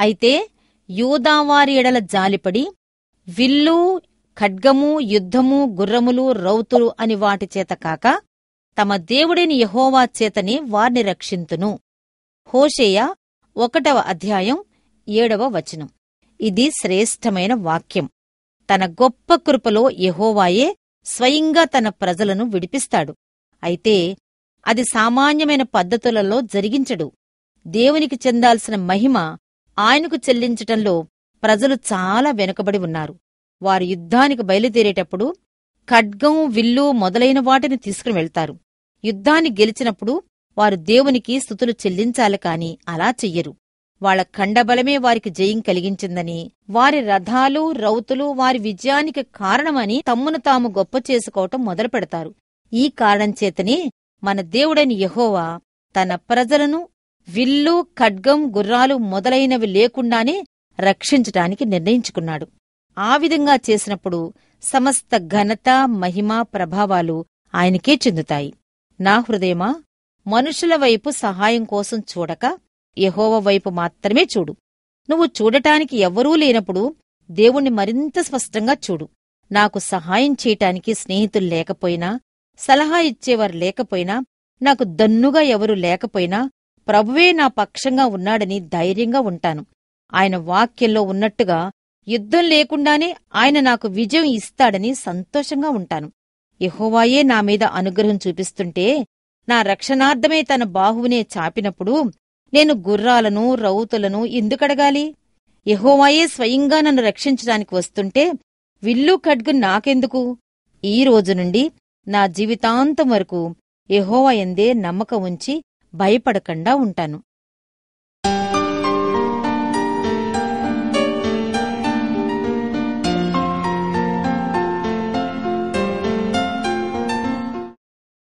అయితే యూదావారి ఎడల జాలిపడి విల్లు ఖడ్గము యుద్ధము గుర్రములు రౌతులు అని వాటి చేత కాక తమ దేవుడైన యహోవా చేతనే వారిని రక్షింతును. హోషేయ ఒకటవ అధ్యాయం ఏడవ వచనం. ఇది శ్రేష్టమైన వాక్యం. తన గొప్ప కృపలో యహోవాయే స్వయంగా తన ప్రజలను విడిపిస్తాడు. అయితే అది సామాన్యమైన పద్ధతులలో జరిగించడు. దేవునికి చెందాల్సిన మహిమ ఆయనకు చెల్లించటంలో ప్రజలు చాలా వెనుకబడి ఉన్నారు. వారు యుద్ధానికి బయలుదేరేటప్పుడు ఖడ్గం విల్లు మొదలైన వాటిని తీసుకుని వెళ్తారు. యుద్ధాన్ని గెలిచినప్పుడు వారు దేవునికి స్థుతులు చెల్లించాలి కాని అలా చెయ్యరు. వాళ్ళ ఖండబలమే వారికి జయం కలిగించిందని వారి రథాలు రౌతులు వారి విజయానికి కారణమని తమ్మును తాము గొప్ప చేసుకోవటం మొదలు పెడతారు ఈ కారణం చేతనే మన దేవుడని యహోవా తన ప్రజలను విల్లు ఖడ్గం గుర్రాలు మొదలైనవి లేకుండానే రక్షించటానికి నిర్ణయించుకున్నాడు. ఆ విధంగా చేసినప్పుడు సమస్త ఘనత మహిమ ప్రభావాలు ఆయనకే చెందుతాయి. నా హృదయమా మనుషుల వైపు సహాయం కోసం చూడక యహోవ వైపు మాత్రమే చూడు. నువ్వు చూడటానికి ఎవ్వరూ లేనప్పుడు దేవుణ్ణి మరింత స్పష్టంగా చూడు. నాకు సహాయం చేయటానికి స్నేహితులు లేకపోయినా సలహా ఇచ్చేవారు లేకపోయినా నాకు దన్నుగా ఎవరు లేకపోయినా ప్రభువే నా పక్షంగా ఉన్నాడని ధైర్యంగా ఉంటాను. ఆయన వాక్యంలో ఉన్నట్టుగా యుద్ధం లేకుండానే ఆయన నాకు విజయం ఇస్తాడని సంతోషంగా ఉంటాను. యెహోవాయే నా మీద అనుగ్రహం చూపిస్తుంటే నా రక్షణార్థమే తన బాహువునే చాపినప్పుడు నేను గుర్రాలను రౌతులను ఎందుకడగాలి? ఎహోవాయే స్వయంగా నన్ను రక్షించడానికి వస్తుంటే విల్లు ఖడ్గు నాకెందుకు? ఈ రోజు నుండి నా జీవితాంతం వరకు యెహోవా ఎందే నమ్మకం ఉంచి భయపడకుండా ఉంటాను.